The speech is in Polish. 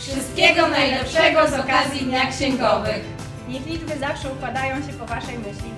Wszystkiego najlepszego z okazji Dnia Księgowych. Niech liczby zawsze układają się po Waszej myśli.